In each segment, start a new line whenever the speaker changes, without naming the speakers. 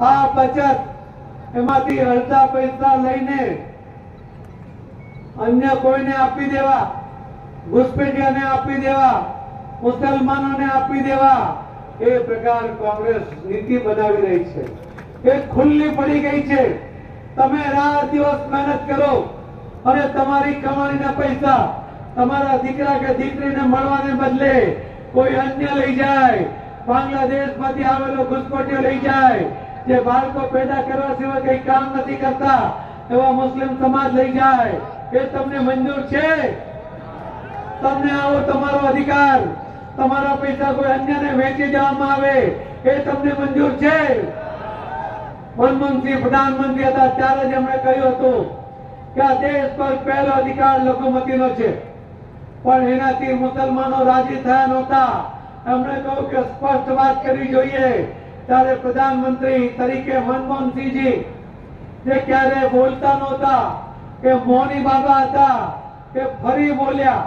આ બચત એમાંથી અડધા પૈસા લઈને અન્ય કોઈને આપી દેવા ઘુસપેટિયાને આપી દેવા, મુસલમાનોને આપી દેવા, એ પ્રકાર કોંગ્રેસ નીતિ બનાવી રહી છે. એ ખુલ્લી પડી ગઈ છે. તમે રાત દિવસ મહેનત કરો અને તમારી કમાણીના પૈસા તમારા દીકરા કે દીકરીને મળવાને બદલે કોઈ અન્ય લઈ જાય. બાંગ્લાદેશમાંથી આવેલો ઘુસપેઠિયો લઈ જાય. જે બાળકો પેદા કરવા સિવાય કઈ કામ નથી કરતા, એવા મુસ્લિમ સમાજ લઈ જાય. એ તમને મંજૂર છે? તમને આવો તમારો અધિકાર. તમારા પૈસા કોઈ અન્યને વેચી દેવામાં આવે, એ તમને મંજૂર છે? મનમોહનસિંહ પ્રધાનમંત્રી હતા, ત્યારે જ એમણે કહ્યું હતું કે આ દેશ પર પહેલો અધિકાર લઘુમતીનો છે. પણ એનાથી મુસલમાનો રાજી થયા નહોતા. એમણે કહ્યું કે સ્પષ્ટ વાત કરવી જોઈએ ત્યારે પ્રધાનમંત્રી તરીકે મનમોહનસિંહજી, જે ક્યારે બોલતા નહોતા, કે મોની બાબા હતા, કે ફરી બોલ્યા.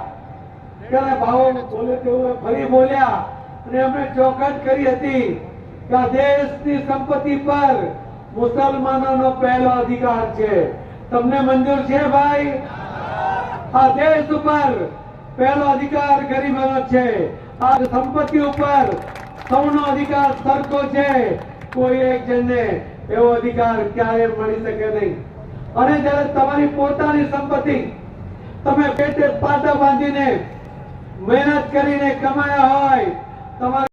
ત્યારે ભાવો બોલે તેવું ફરી બોલ્યા અને એમણે ચોખટ કરી હતી કે દેશની સંપત્તિ પર મુસલમાનોનો પહેલો અધિકાર છે. તમને મંજૂર છે ભાઈ? આ દેશ ઉપર પહેલો અધિકાર ગરીબોનો છે. આ સંપત્તિ ઉપર સૌનો અધિકાર સરખો છે. કોઈ એક જણને એવો અધિકાર ક્યારે મળી શકે નહીં. અને જ્યારે તમારી પોતાની સંપત્તિ તમે પેટે પાટા બાંધીને મહેનત કરીને કમાયા હોય, તમારી